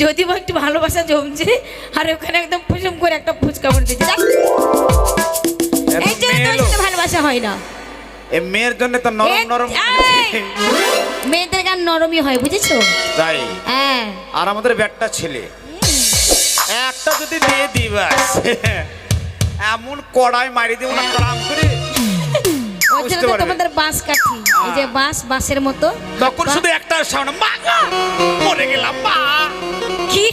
যদি বা একটু ভালোবাসা জমছে আর ওখানে একদম ফুসুম করে একটা ফুচকা বলে দিচ্ছে এই জন্য তোমার সাথে ভালোবাসা হয় না। এ মেয়ের জন্য তো নরম নরম এই! মেয়েদের গান নরমই হয় বুঝেছ? তাই? হ্যাঁ। আর আমাদের ব্যাটটা ছেলে। একটা যদি দিয়ে দিবাস এমন কড়াই মারি দিব না কাম করে ওই তো তোমাদের বাঁশ কাঠি এই যে বাঁশ বাঁশের মতো। তখন শুধু একটা সামনে মা মরে গেলাম মা। কি?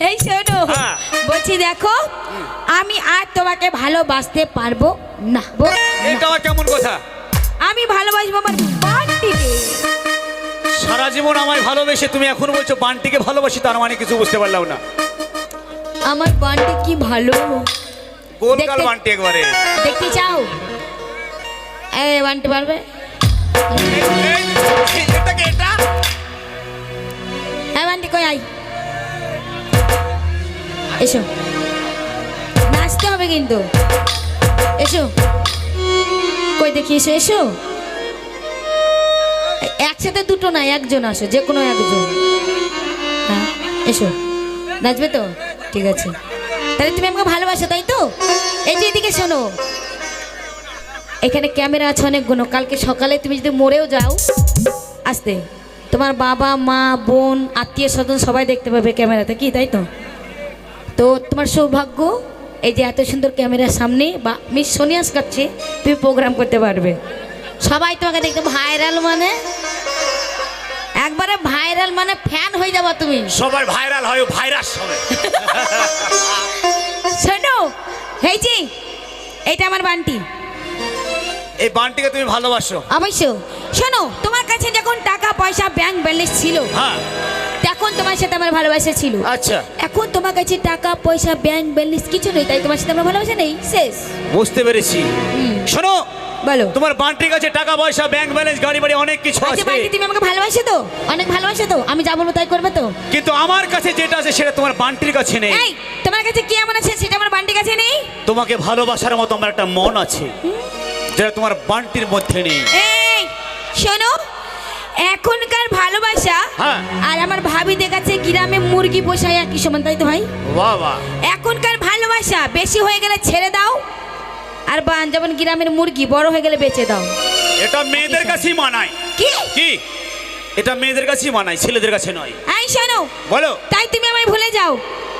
এই শোনো হ্যাঁ। বলছি দেখো আমি আর তোমাকে ভালোবাসতে পারব না। এটা কেমন কথা? আমি ভালোবাসবো আমার বান্টিকে। সারা জীবন আমায় ভালোবেসে তুমি এখন বলছো বানটিকে ভালোবাসি তার মানে কিছু বুঝতে পারলাম না। আমার বান্টি কি ভালো? দেখতে- বানটি একবারে? দেখতে চাও? এ বান্টি পারবে? এটা হ্যাঁ বান্টি কই? আই এসো। নাচতে হবে কিন্তু। এসো। কই দেখি, এসো এসো। একসাথে দুটো না, একজন আসো, যে কোনো একজন। হ্যাঁ এসো। নাচবে তো? ঠিক আছে। তাহলে তুমি আমাকে ভালোবাসো, তাই তো? এই যে এদিকে শোনো। এখানে ক্যামেরা আছে অনেকগুলো। কালকে সকালে তুমি যদি মরেও যাও আসতে। তোমার বাবা মা বোন আত্মীয় স্বজন সবাই দেখতে পাবে ক্যামেরাতে কি তাই তো? তো তোমার সৌভাগ্য এই যে এত সুন্দর ক্যামেরার সামনে বা মিস সোনিয়াস কাছে তুমি প্রোগ্রাম করতে পারবে। সবাই তোমাকে দেখতে ভাইরাল মানে? একবারে ভাইরাল মানে ফ্যান হয়ে যাবা তুমি। সবাই ভাইরাল হয় ভাইরাস হবে। শোনো এই যে এইটা আমার বান্টি। এই বানটিকে তুমি ভালোবাসো। অবশ্য শোনো তোমার কাছে যখন টাকা পয়সা ব্যাংক ব্যালেন্স ছিল হ্যাঁ। তখন তোমার সাথে আমার ভালোবাসা ছিল। আচ্ছা। এখন তোমার কাছে টাকা পয়সা ব্যাংক ব্যালেন্স কিছু নেই তাই তোমার সাথে আমার ভালোবাসা নেই। শেষ। বুঝতে পেরেছি। শোনো বলো। তোমার বান্টির কাছে টাকা পয়সা ব্যাংক ব্যালেন্স গাড়ি বাড়ি অনেক কিছু আচ্ছা আছে। বাড়িতে তুমি আমাকে ভালোবাসো তো? অনেক ভালোবাসো তো? আমি যা বলব তাই করবে তো? কিন্তু আমার কাছে যেটা আছে সেটা তোমার বান্টির কাছে নেই। এই তোমার কাছে কি এমন আছে সেটা আমার বান্টির কাছে নেই? তোমাকে ভালোবাসার মতো আমার একটা মন আছে। যেটা তোমার বান্টির মধ্যে নেই। এই শোনো এখনকার ভালোবাসা হ্যাঁ। আর আমার ভাবিদের কাছে গ্রামে মুরগি পোষায় আর কি সমান তাই তো ভাই? বাহ বাহ। এখনকার ভালোবাসা বেশি হয়ে গেলে ছেড়ে দাও আর বা যেমন গ্রামের মুরগি বড় হয়ে গেলে বেচে দাও। এটা মেয়েদের কাছেই মানায়। কি? কি? এটা মেয়েদের কাছেই মানায় ছেলেদের কাছে নয়। এই শোনো। বলো। তাই তুমি আমায় ভুলে যাও।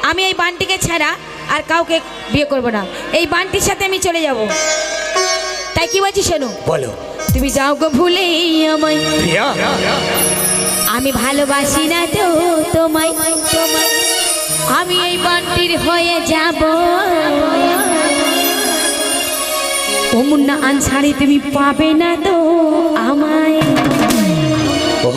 আমি এই বানটিকে ছাড়া আর কাউকে বিয়ে করব না। এই বানটির সাথে আমি চলে যাব। তাই কি বলছি শোনো? বলো। তুমি যাও গো ভুলে আমায়। প্রিয়া? আমি ভালোবাসি না তো তোমায়। তোমায় আমি এই বানটির হয়ে যাব। ও মুন্না আনসারি তুমি পাবে না তো আমায়। ও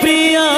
প্রিয়া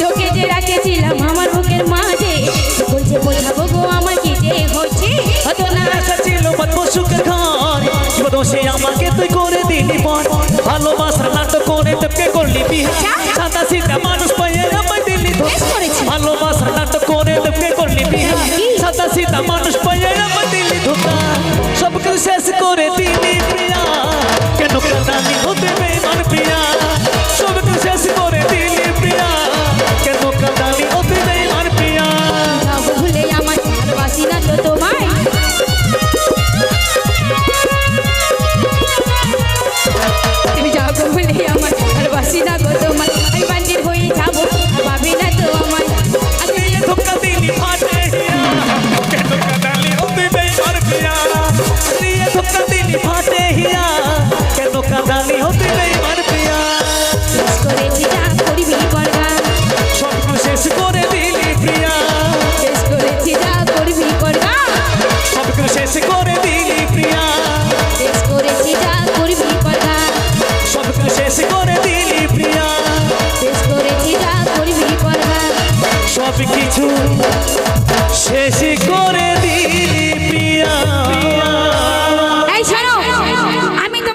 তোকে যে রাখেছিলাম আমার বুকের মাঝে বলছে বোঝাবো গো আমার কি যে হয়েছে অত না আশা ছিল বদবো সুখের ঘর বদমাশে আমাকে তুই করে দিলি পর ভালোবাসা নাটক করে তোকে করলি বিয়ে সাদা সিধা মানুষ পেয়ে আমায় দিলি ভালোবাসা নাটক করে তোকে করলি বিয়ে সাদা সিধা মানুষ পেয়ে আমায় দিলি ধোকা সব কিছু শেষ করে দিলি